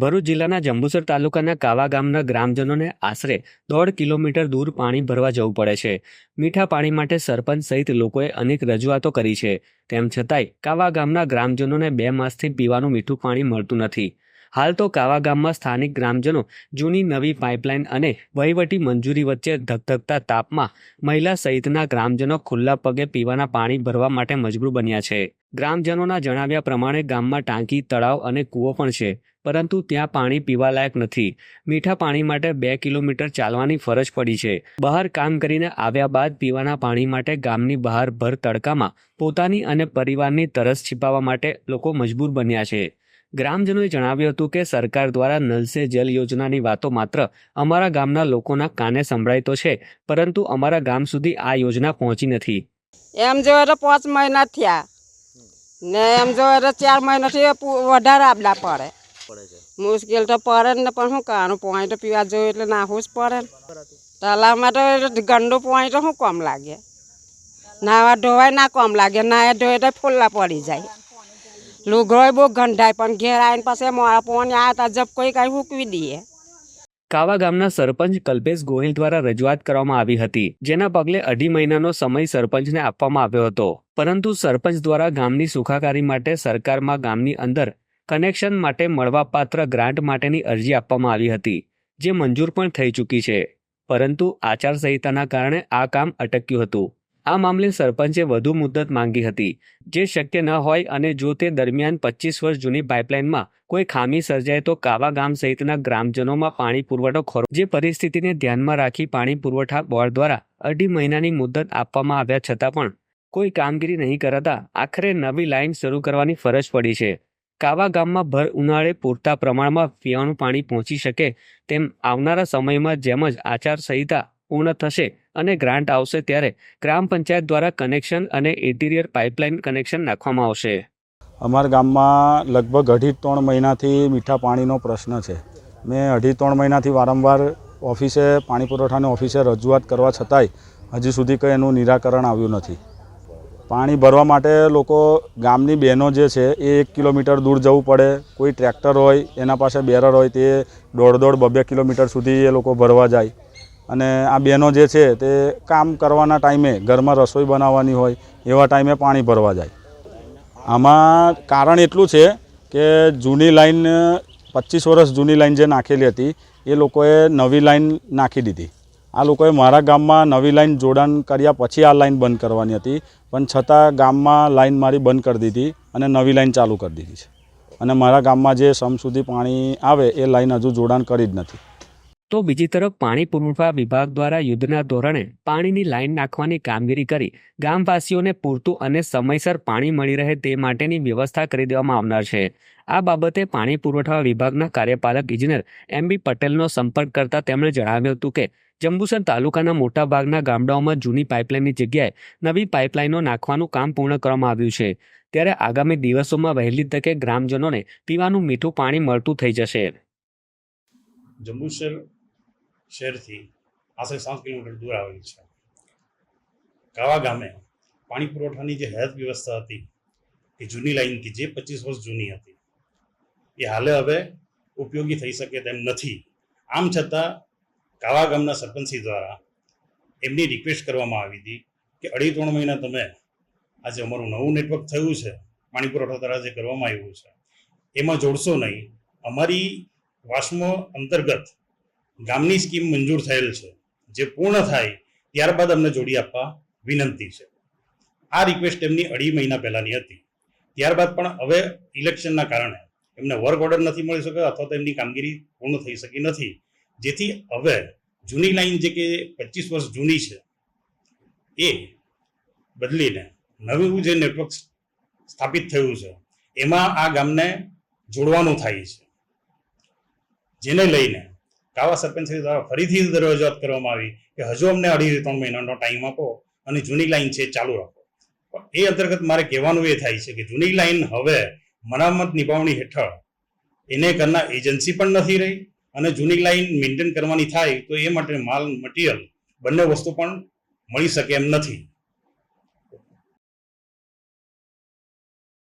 ભરૂચ જિલ્લાના જંબુસર તાલુકાના કાવા ગામના ગ્રામજનોને આશરે દોઢ કિલોમીટર દૂર પાણી ભરવા જવું પડે છે. મીઠા પાણી માટે સરપંચ સહિત લોકોએ અનેક રજૂઆતો કરી છે. તેમ છતાંય કાવા ગામના ગ્રામજનોને બે માસથી પીવાનું મીઠું પાણી મળતું નથી. હાલ તો કાવા ગામમાં સ્થાનિક ગ્રામજનો જૂની નવી પાઇપલાઇન અને વહીવટી મંજૂરી વચ્ચે ધગધગતા તાપમાં મહિલા સહિતના ગ્રામજનો ખુલ્લા પગે પીવાના પાણી ભરવા માટે મજબૂર બન્યા છે. ગ્રામજનોના જણાવ્યા પ્રમાણે ગામમાં ટાંકી, તળાવ અને કૂવો પણ છે. પરંતુ ત્યાં પાણી પીવાલાયક નથી. મીઠા પાણી માટે બે કિલોમીટર ચાલવાની ફરજ પડી છે. બહાર કામ કરીને આવ્યા બાદ પીવાના પાણી માટે ગામની બહાર ભર તડકામાં પોતાની અને પરિવારની તરસ છીપાવવા માટે લોકો મજબૂર બન્યા છે. ગ્રામજનોએ જણાવ્યું હતું કે સરકાર દ્વારા નલ સે જલ યોજનાની વાતો માત્ર અમારા ગામના લોકોના કાને સંભળાય તો છે, પરંતુ અમારા ગામ સુધી આ યોજના પહોંચી નથી. એમ જો પાંચ મહિના થયા ને એમ જો ચાર મહિનાથી વધારે આપડા પડે. મુશ્કેલ તો પડે ને પણ શું કરવાનું પોઈન્ટ પીવા જોઈએ એટલે નાખવું જ પડે ને. તલાવમાં તો ગંડો પોઈન્ટ શું કોમ લાગે? નાવા ધોવાય ના કોમ લાગે નાયા ધોવાય તો ફોલ્લા પડી જાય. લુગડોય બહુ ગંધાય પણ ઘેર આવીને પછી મારા પોન આ તા જબ કોઈ કાંઈ હૂકવી દઈએ. કાવા ગામના સરપંચ કલ્પેશ ગોહિલ દ્વારા રજૂઆત કરવામાં આવી હતી જેના પગલે અઢી મહિનાનો સમય સરપંચને આપવામાં આવ્યો હતો. પરંતુ સરપંચ દ્વારા ગામની સુખાકારી માટે સરકારમાં ગામની અંદર કનેક્શન માટે મળવાપાત્ર ગ્રાન્ટ માટેની અરજી આપવામાં આવી હતી, જે મંજૂર પણ થઈ ચૂકી છે. પરંતુ આચારસંહિતાના કારણે આ કામ અટક્યું હતું. આ મામલે સરપંચે વધુ મુદત માંગી હતી, જે શક્ય ન હોય અને જો તે દરમિયાન પચીસ વર્ષ જૂની પાઇપલાઇનમાં કોઈ ખામી સર્જાય તો કાવા ગામ સહિતના ગ્રામજનોમાં પાણી પુરવઠો ખોરો જે પરિસ્થિતિને ધ્યાનમાં રાખી પાણી પુરવઠા બોર્ડ દ્વારા અઢી મહિનાની મુદત આપવામાં આવ્યા છતાં પણ કોઈ કામગીરી નહીં કરાતા આખરે નવી લાઇન શરૂ કરવાની ફરજ પડી છે. કાવા ગામમાં ભર ઉનાળે પૂરતા પ્રમાણમાં પીવાનું પાણી પહોંચી શકે તેમ આવનારા સમયમાં જેમ જ આચારસંહિતા પૂર્ણ થશે અને ગ્રાન્ટ આવશે ત્યારે ગ્રામ પંચાયત દ્વારા કનેક્શન અને ઇન્ટિરિયર પાઇપલાઇન કનેક્શન નાખવામાં આવશે. અમારા ગામમાં લગભગ અઢી ત્રણ મહિનાથી મીઠા પાણીનો પ્રશ્ન છે. મેં અઢી ત્રણ મહિનાથી વારંવાર ઓફિસે પાણી પુરવઠાની ઓફિસે રજૂઆત કરવા છતાંય હજી સુધી કંઈ એનું નિરાકરણ આવ્યું નથી. પાણી ભરવા માટે લોકો ગામની બહેનો જે છે એ એક કિલોમીટર દૂર જવું પડે. કોઈ ટ્રેક્ટર હોય, એના પાસે બેરર હોય, તે દોઢ દોઢ બબે કિલોમીટર સુધી એ લોકો ભરવા જાય. અને આ બહેનો જે છે તે કામ કરવાના ટાઈમે ઘરમાં રસોઈ બનાવવાની હોય, એવા ટાઈમે પાણી ભરવા જાય. આમાં કારણ એટલું છે કે જૂની લાઈન પચીસ વર્ષ જૂની લાઈન જે નાખેલી હતી, એ લોકોએ નવી લાઈન નાખી દીધી. આ લોકોએ મારા ગામમાં નવી લાઈન જોડાણ કર્યા પછી આ લાઈન બંધ કરવાની હતી. પણ છતાં ગામમાં લાઈન મારી બંધ કરી દીધી અને નવી લાઈન ચાલુ કરી દીધી છે. અને મારા ગામમાં જે સમ સુધી પાણી આવે એ લાઈન હજુ જોડાણ કરી જ નથી. તો બીજી તરફ પાણી પુરવઠા વિભાગ દ્વારા યુદ્ધના ધોરણે પાણીની લાઇન નાખવાની કામગીરી કરી ગામવાસીઓને પૂરતું અને સમયસર પાણી મળી રહે તે માટેની વ્યવસ્થા કરી દેવામાં આવનાર છે. આ બાબતે પાણી પુરવઠા વિભાગના કાર્યપાલક ઇજનેર એમ બી પટેલનો સંપર્ક કરતા તેમણે જણાવ્યું હતું કે જંબુસર તાલુકાના મોટાભાગના ગામડાઓમાં જૂની પાઇપલાઇનની જગ્યાએ નવી પાઇપલાઇનો નાખવાનું કામ પૂર્ણ કરવામાં આવ્યું છે. ત્યારે આગામી દિવસોમાં વહેલી તકે ગ્રામજનોને પીવાનું મીઠું પાણી મળતું થઈ જશે. જંબુસર શહેરથી આશરે સાત કિલોમીટર દૂર આવેલું છે. કાવા ગામે પાણી પુરવઠાની જે હેલ્થ વ્યવસ્થા હતી, એ જૂની લાઈનથી જે પચીસ વર્ષ જૂની હતી, એ હાલે હવે ઉપયોગી થઈ શકે તેમ નથી. આમ છતાં કાવા ગામના સરપંચી દ્વારા એમની રિક્વેસ્ટ કરવામાં આવી હતી કે અઢી ત્રણ મહિના તમે આજે અમારું નવું નેટવર્ક થયું છે, પાણી પુરવઠા દ્વારા જે કરવામાં આવ્યું છે, એમાં જોડશો નહીં. અમારી વાસ્મો અંતર્ગત ગામની સ્કીમ મંજૂર થયેલ છે. જે પૂર્ણ થાય ત્યારબાદ અમને જોડી આપવા વિનંતી છે. આ રિક્વેસ્ટ એમની અઢી મહિના પહેલાંની હતી. ત્યારબાદ પણ હવે ઇલેક્શનના કારણે એમને વર્ક ઓર્ડર નથી મળી શક્યો અથવા તો એમની કામગીરી પૂર્ણ થઈ શકી નથી. જેથી હવે જૂની લાઈન જે કે પચીસ વર્ષ જૂની છે, એ બદલીને નવું જે નેટવર્ક સ્થાપિત થયું છે, એમાં આ ગામને જોડવાનું થાય છે. જેને લઈને કાવા સરપંચ દ્વારા ફરીથી રજૂઆત કરવામાં આવી કે હજુ અમને અઢી ત્રણ મહિનાનો ટાઈમ આપો અને જૂની લાઈન છે ચાલુ રાખો. એ અંતર્ગત મારે કહેવાનું એ થાય છે કે જૂની લાઈન હવે મરામત નિભાવણી હેઠળ એને ઘરના એજન્સી પણ નથી રહી અને જૂની લાઈન મેન્ટેન કરવાની થાય તો એ માટે માલ મટીરિયલ બંને વસ્તુ પણ મળી શકે એમ નથી.